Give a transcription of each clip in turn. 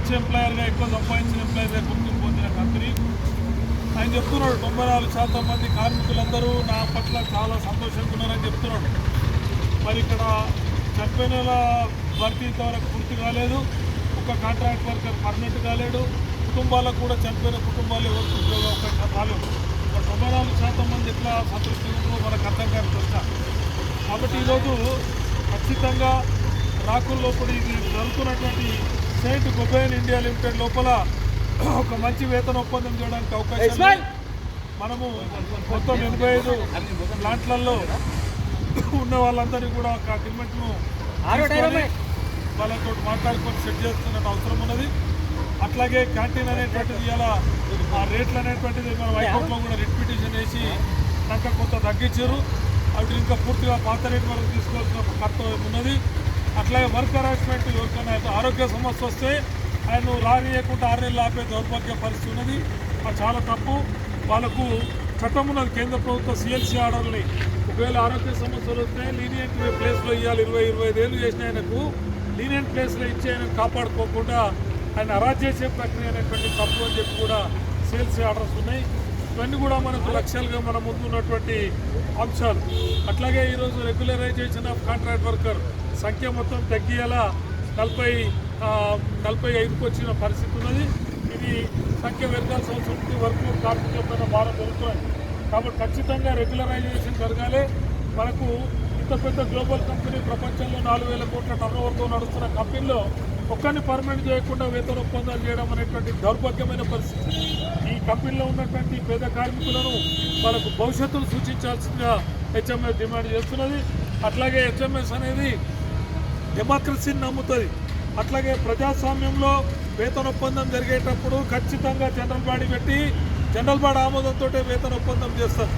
మంచి ఎంప్లాయర్గా ఎక్కువ సంపాదించిన ఎంప్లాయర్గా గుర్తింపు పొందిన కంపెనీ ఆయన చెప్తున్నాడు తొంభై నాలుగు శాతం మంది కార్మికులందరూ నా పట్ల చాలా సంతోషంగా ఉన్నారని చెప్తున్నాడు. మరి ఇక్కడ చనిపోయిన వాళ్ళ భర్తీ ఇంతవరకు పూర్తి కాలేదు. ఒక కాంట్రాక్ట్ వర్కర్ పర్మనెంట్ కాలేడు. కుటుంబాలకు కూడా చనిపోయిన కుటుంబాలు ఎవరికి ఉద్యోగ అవకాశం రాలేదు. తొంభై నాలుగు శాతం మంది ఎట్లా సంతృప్తి ఉందో మనకు అర్థం కాని ప్రశ్న. కాబట్టి ఈరోజు ఖచ్చితంగా రాకుల లోపల ఇది జరుగుతున్నటువంటి సెయింట్ గొబైన్ ఇండియా లిమిటెడ్ లోపల ఒక మంచి వేతన ఒప్పందం చేయడానికి అవకాశం ఉంది. మనము మొత్తం ఎనభై ఐదు ప్లాంట్లలో ఉన్న వాళ్ళందరినీ కూడా ఒక అగ్రిమెంట్ను వాళ్ళతో మాట్లాడుకొని సెట్ చేస్తున్న అవసరం ఉన్నది. అట్లాగే క్యాంటీన్ అనేటువంటిది ఇలా ఆ రేట్లు అనేటువంటిది మనం హైకోర్టులో కూడా రిట్ పిటిషన్ వేసి ఇంకా కొంత తగ్గించారు. అవి ఇంకా పూర్తిగా పాత రేట్ వరకు తీసుకోవాల్సిన కర్తవ్యం ఉన్నది. అట్లాగే వర్క్ హరాస్మెంట్ ఎవరికైనా ఆరోగ్య సమస్య వస్తే ఆయన రానియకుండా ఆరు నెలలు ఆపే దౌర్భాగ్య పరిస్థితి ఉన్నది. అది చాలా తప్పు. వాళ్ళకు చట్టం ఉన్నది కేంద్ర ప్రభుత్వ సిఎల్సీ ఆర్డర్ని ఒకవేళ ఆరోగ్య సమస్యలు వస్తే లీనియంట్ ప్లేస్లో ఇవ్వాలి ఇరవై ఇరవై ఐదు చేసిన ఆయనకు లీనియంట్ ప్లేస్లో ఇచ్చి ఆయన కాపాడుకోకుండా ఆయన అరాజ్ చేసే ప్రక్రియ అనేటువంటి తప్పు అని చెప్పి కూడా సిఎల్సీ ఆర్డర్స్ ఉన్నాయి. ఇవన్నీ కూడా మనకు లక్ష్యాలుగా మన ముందు ఉన్నటువంటి అంశాలు. అట్లాగే ఈరోజు రెగ్యులరైజేషన్ ఆఫ్ కాంట్రాక్ట్ వర్కర్ సంఖ్య మొత్తం తగ్గియేలా నలభై నలభై ఐదుకు వచ్చిన పరిస్థితి ఉన్నది. ఇది సంఖ్య పెరగాల్సిన అవసరం ఉంది. వర్క్ కార్మికులపైన భారం పెరుగుతుంది కాబట్టి ఖచ్చితంగా రెగ్యులరైజేషన్ జరగాలి. మనకు ఇంత పెద్ద గ్లోబల్ కంపెనీ ప్రపంచంలో నాలుగు వేల కోట్ల టర్నోవర్తో నడుస్తున్న కంపెనీలో ఒక్కరిని పర్మనెంట్ చేయకుండా వేతన ఒప్పందాలు చేయడం అనేటువంటి దౌర్భాగ్యమైన పరిస్థితి. ఈ కంపెనీలో ఉన్నటువంటి పేద కార్మికులను వాళ్ళకు భవిష్యత్తును సూచించాల్సిందిగా హెచ్ఎంఎస్ డిమాండ్ చేస్తున్నది. అట్లాగే హెచ్ఎంఎస్ అనేది డెమోక్రసీని నమ్ముతుంది. అట్లాగే ప్రజాస్వామ్యంలో వేతన ఒప్పందం జరిగేటప్పుడు ఖచ్చితంగా జనరల్ బాడీ పెట్టి జనరల్ బాడీ ఆమోదంతో వేతన ఒప్పందం చేస్తారు.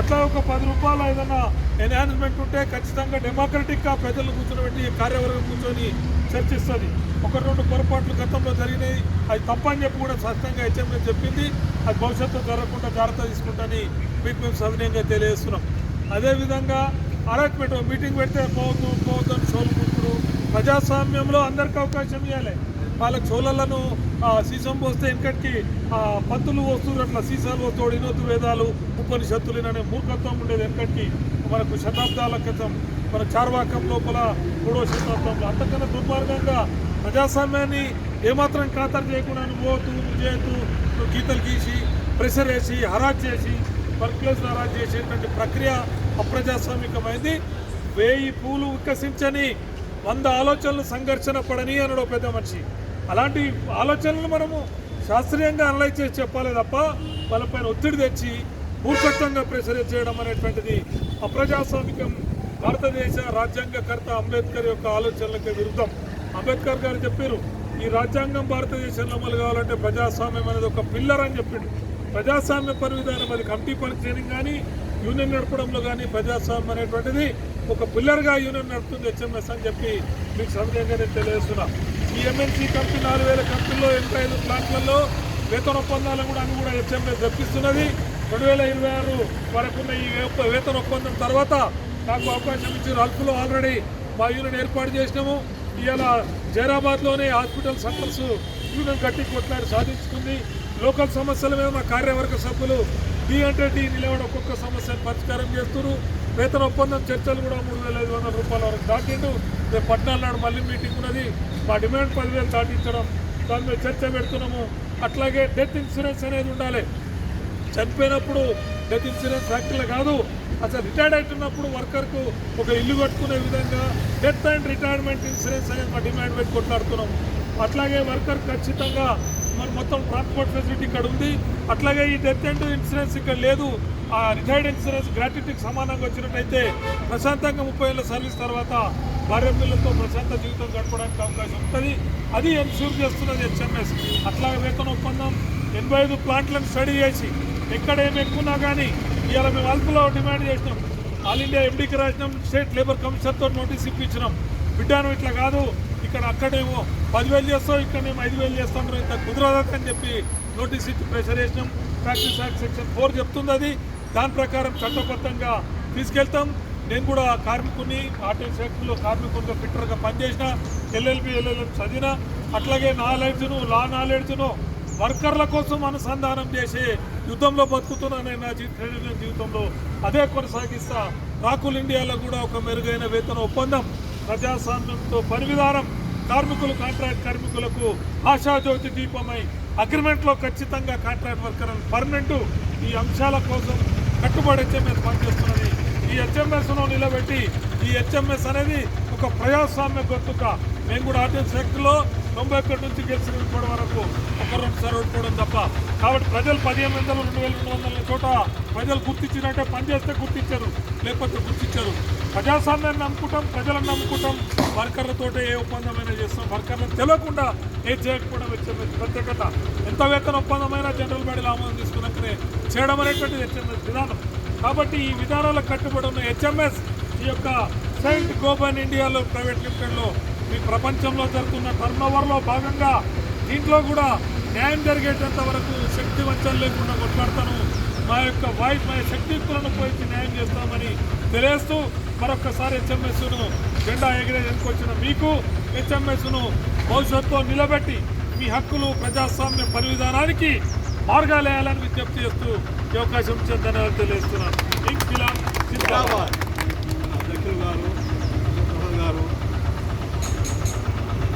అట్లా ఒక పది రూపాయలు ఏదైనా ఎన్హాన్స్మెంట్ ఉంటే ఖచ్చితంగా డెమోక్రటిక్గా ప్రజలు కూర్చోబెట్టి కార్యవర్గం కూర్చొని చర్చిస్తుంది. ఒక రెండు పొరపాట్లు గతంలో జరిగినాయి. అది తప్పని చెప్పి కూడా స్పష్టంగా హెచ్ఎంఎస్ చెప్పింది. అది భవిష్యత్తు జరగకుండా జాగ్రత్త తీసుకుంటని మీకు మేము సవినయంగా తెలియజేస్తున్నాం. అదేవిధంగా అరేంజ్మెంట్ మీటింగ్ పెడితే పోవద్దు పోవద్దు అని షోలు కూర్చుడు ప్రజాస్వామ్యంలో అందరికీ అవకాశం ఇవ్వాలి. వాళ్ళ చోళలను సీసం పోస్తే ఇంకటికి ఆ, పంతులు వస్తువులు అట్లా సీసాలు వస్తూ ఇనొద్దు వేదాలు ఉపనిషత్తులు అనే మూర్ఖత్వం ఉండేది వెనకటికి మనకు శతాబ్దాల క్రితం మన చార్వాకం లోపల మూడో శతాబ్దంలో. అంతకన్నా దుర్మార్గంగా ప్రజాస్వామ్యాన్ని ఏమాత్రం ఖాతరు చేయకుండా నువ్వు పోతూ నువ్వు నువ్వు గీతలు గీసి ప్రెషర్ వేసి హరాజ్ చేసి వర్క్ హరాజ్ చేసేటువంటి ప్రక్రియ అప్రజాస్వామికమైంది. వేయి పూలు వికసించని వంద ఆలోచనలు సంఘర్షణ పడని అనడో పెద్ద మనిషి. అలాంటి ఆలోచనలు మనము శాస్త్రీయంగా అనలైజ్ చేసి చెప్పాలి తప్ప వాళ్ళపైన ఒత్తిడి తెచ్చి భూకత్వంగా ప్రెషర్ చేయడం అనేటువంటిది అప్రజాస్వామికం భారతదేశ రాజ్యాంగకర్త అంబేద్కర్ యొక్క ఆలోచనలకు విరుద్ధం. అంబేద్కర్ గారు చెప్పారు ఈ రాజ్యాంగం భారతదేశంలో అమలు కావాలంటే ప్రజాస్వామ్యం అనేది ఒక పిల్లర్ అని చెప్పిండు. ప్రజాస్వామ్య పరివిధానం అది కమిటీ పని చేయడం కానీ యూనియన్ నడపడంలో కానీ ప్రజాస్వామ్యం అనేటువంటిది ఒక పిల్లర్గా యూనియన్ నడుపుతుంది హెచ్ఎంఎస్ అని చెప్పి మీకు సవినయంగా నేను తెలియజేస్తున్నా. ఈ ఎంఎన్సీ కంపెనీ నాలుగు వేల కంపెనీలో ఎనభై ఐదు ప్లాంట్లలో వేతన ఒప్పందాలను కూడా అని కూడా హెచ్ఎంఎస్ తెప్పిస్తున్నది రెండు వేల ఇరవై ఆరు వరకున్న ఈ వేతన ఒప్పందం తర్వాత నాకు అవకాశం ఇచ్చి అల్పులో ఆల్రెడీ మా యూనియన్ ఏర్పాటు చేసినాము. ఇవాళ జైరాబాద్లోనే హాస్పిటల్ సెంటర్స్ యూనియన్ గట్టి కొట్లాడి సాధించుకుంది. లోకల్ సమస్యల మీద మా కార్యవర్గ సభ్యులు డి అంటే డి నిలబడి ఒక్కొక్క సమస్యను పరిష్కారం చేస్తున్నారు. వేతన ఒప్పందం చర్చలు కూడా మూడు వేల ఐదు వందల రూపాయల వరకు దాటిండు. రేపు పద్నాలుగు నాడు మళ్ళీ మీటింగ్ ఉన్నది. మా డిమాండ్ పదివేలు దాటించడం దాని మీద చర్చ పెడుతున్నాము. అట్లాగే డెత్ ఇన్సూరెన్స్ అనేది ఉండాలి. చనిపోయినప్పుడు డెత్ ఇన్సూరెన్స్ ఫ్యాక్టరీలో కాదు. అసలు రిటైర్డ్ అవుతున్నప్పుడు వర్కర్కు ఒక ఇల్లు కట్టుకునే విధంగా డెత్ అండ్ రిటైర్మెంట్ ఇన్సూరెన్స్ అనేది మా డిమాండ్ పెట్టి కొట్లాడుతున్నాం. అట్లాగే వర్కర్ ఖచ్చితంగా మరి మొత్తం ట్రాన్స్పోర్ట్ ఫెసిలిటీ ఇక్కడ ఉంది. అట్లాగే ఈ డెత్ అండ్ ఇన్సూరెన్స్ ఇక్కడ లేదు. ఆ రిటైర్డ్ ఇన్సూరెన్స్ గ్రాట్యుటీకి సమానంగా వచ్చినట్టయితే ప్రశాంతంగా ముప్పై ఏళ్ళ సర్వీస్ తర్వాత భార్య పిల్లలతో ప్రశాంత జీవితం గడపడానికి అవకాశం ఉంటుంది. అది ఎన్ష్యూర్ చేస్తున్నది హెచ్ఎంఎస్ అట్లాగే వేతన ఒప్పందం ఎనభై ఐదు ప్లాంట్లను స్టడీ చేసి ఎక్కడ ఏమి ఎక్కున్నా కానీ ఇవాళ మేము అల్పులో డిమాండ్ చేసినాం. ఆల్ ఇండియా ఎండీకి రాసినాం. స్టేట్ లేబర్ కమిషన్తో నోటీస్ ఇప్పించినాం. బిడ్డాను ఇట్లా కాదు. ఇక్కడ అక్కడేమో పదివేలు చేస్తాం ఇక్కడేమో ఐదు వేలు చేస్తాం ఇంత కుదరదని చెప్పి నోటీస్ ఇచ్చి ప్రెషర్ చేసినాం ప్రాక్టీస్ యాక్ట్ సెక్షన్ ఫోర్ చెప్తుంది అది. దాని ప్రకారం చట్టబద్ధంగా తీసుకెళ్తాం. నేను కూడా కార్మికుని ఆటో శాఖలో కార్మికునిగా ఫిట్టర్గా పనిచేసిన ఎల్ఎల్బి ఎల్ఎల్ఎం చదివిన అట్లాగే నాలెడ్జ్ను లా నాలెడ్జ్ను వర్కర్ల కోసం అనుసంధానం చేసి యుద్ధంలో బతుకుతున్నా నా జీ- జీవితంలో అదే కొనసాగిస్తా. రాకుల్ ఇండియాలో కూడా ఒక మెరుగైన వేతన ఒప్పందం ప్రజాస్వామ్యంతో పని విధానం కార్మికులు కాంట్రాక్ట్ కార్మికులకు ఆశాజ్యోతి దీపమై అగ్రిమెంట్లో ఖచ్చితంగా కాంట్రాక్ట్ వర్కర్ పర్మనెంట్ ఈ అంశాల కోసం కట్టుబడి హెచ్ఎంఎస్ పనిచేస్తున్నది. ఈ హెచ్ఎంఎస్ను నిలబెట్టి ఈ హెచ్ఎంఎస్ అనేది ఒక ప్రజాస్వామ్య గొంతుక. మేము కూడా ఆర్టీఎస్ సెక్టర్లో తొంభై ఒకటి నుంచి గెలిచిన ఇప్పటి వరకు ఒక రెండు ఓడిపోవడం తప్ప. కాబట్టి ప్రజలు పదిహేను వందలు రెండు వేల రెండు వందల చోట ప్రజలు గుర్తించినట్టే పనిచేస్తే గుర్తించారు లేకపోతే గుర్తించారు. ప్రజాస్వామ్యాన్ని నమ్ముకుంటాం ప్రజలను నమ్ముకుంటాం. వర్కర్లతో ఏ ఒప్పందమైనా చేస్తాం. వర్కర్లకు తెలియకుండా ఏ చేయకపోవడం హెచ్ఎంఎస్ ప్రత్యేకత. ఎంత వేతన ఒప్పందమైనా జనరల్ బాడీలో ఆమోదం తీసుకున్నాకనే చేయడం అనేటువంటిది హెచ్ఎంఎస్ విధానం. కాబట్టి ఈ విధానాలకు కట్టుబడి ఉన్న హెచ్ఎంఎస్ ఈ యొక్క సెయింట్ గోబన్ ఇండియాలో ప్రైవేట్ లిమిటెడ్లో మీ ప్రపంచంలో జరుగుతున్న టర్న్ ఓవర్లో భాగంగా దీంట్లో కూడా న్యాయం జరిగేటంత వరకు శక్తి వంచన లేకుండా కొట్లాడతాను. మా యొక్క వాయిస్ మా శక్తియుక్తులను పోయి న్యాయం చేస్తామని తెలియస్తూ మరొకసారి హెచ్ఎంఎస్ను జెండా ఎగిరేందుకు వచ్చిన మీకు హెచ్ఎంఎస్ను భవిష్యత్తులో నిలబెట్టి మీ హక్కులు ప్రజాస్వామ్య పరివిధానానికి మార్గాలేయాలని విజ్ఞప్తి చేస్తూ ఈ అవకాశం ఇచ్చిన ధన్యవాదాలు తెలియజేస్తున్నాను. ఇంకిలా జిందాబాద్.